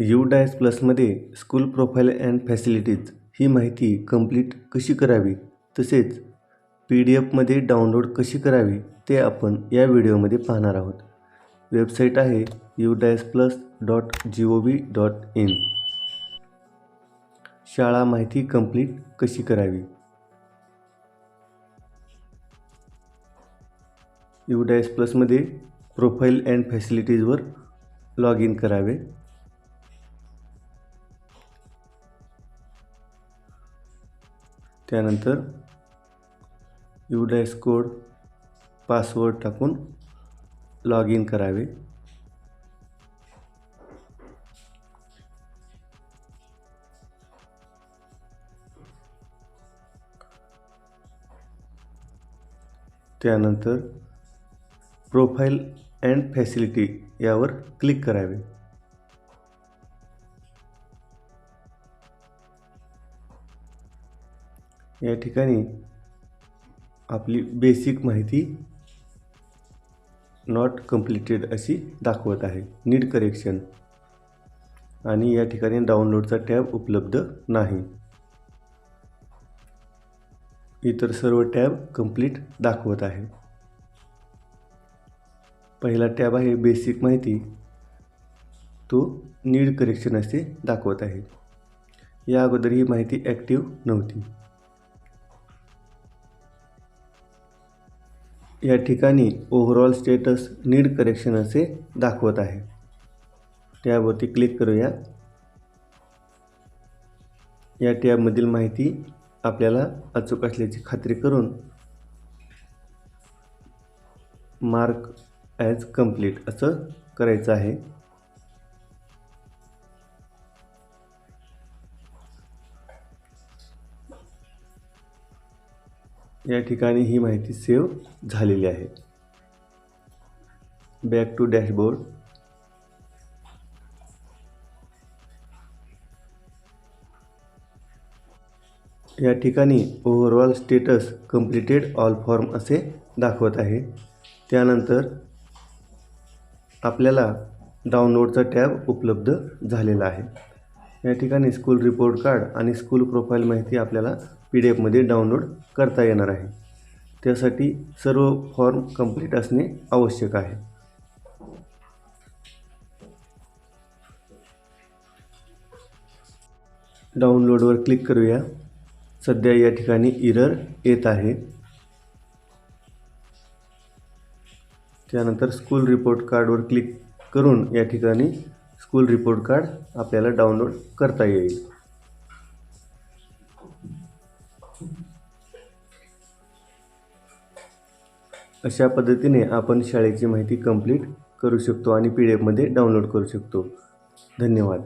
You DISE प्लसमध्ये school profile and facilities ही माहिती कंप्लीट कशी करावी? तसेच पी डी एफमध्ये डाउनलोड कशी करावी? ते आपण या व्हिडिओमध्ये पाहणार आहोत. वेबसाईट आहे U DISE plus dot G O V dot in. शाळा माहिती कंप्लीट कशी करावी? यू डायस प्लसमध्ये प्रोफाईल अँड फॅसिलिटीजवर लॉग इन करावे. त्यानंतर यू डायस कोड पासवर्ड टाकून लॉग इन करावे. त्यानंतर प्रोफाईल अँड फॅसिलिटी यावर क्लिक करावे. या ठिकाणी आपली बेसिक माहिती नॉट कम्प्लिटेड अशी दाखवत आहे. नीड करेक्शन आणि या ठिकाणी डाउनलोडचा टॅब उपलब्ध नाही. इतर सर्व टॅब कंप्लीट दाखवत आहे. पहिला टॅब आहे बेसिक माहिती. तो नीड करेक्शन असे दाखवत आहे. या अगोदर ही माहिती ॲक्टिव्ह नव्हती. या ठिकाणी ओव्हरऑल स्टेटस नीड करेक्शन असे दाखवत आहे. टॅबवरती क्लिक करूया. या टॅबमधील माहिती आपल्याला अचूक असल्याची खात्री करून मार्क ॲज कंप्लीट असं करायचं आहे. या ठिकाणी ही माहिती सेव्ह झालेली आहे. बॅक टू डॅशबोर्ड या ठिकाणी overall status completed all form असे दाखवत आहे. त्यानंतर आपल्याला डाउनलोडचा टॅब उपलब्ध झालेला आहे. या ठिकाणी स्कूल रिपोर्ट कार्ड आणि स्कूल प्रोफाईल माहिती आपल्याला पी डी एफमध्ये डाउनलोड करता येणार आहे. त्यासाठी सर्व फॉर्म कंप्लीट असणे आवश्यक आहे. डाउनलोडवर क्लिक करूया. सध्या या ठिकाणी इरर येत आहे. त्यानंतर स्कूल रिपोर्ट कार्डवर क्लिक करून या ठिकाणी स्कूल रिपोर्ट कार्ड आपल्याला डाउनलोड करता येईल. अशा पद्धतीने आपण शाळेची माहिती कंप्लीट करू शकतो आणि पी डी एफमध्ये डाउनलोड करू शकतो. धन्यवाद.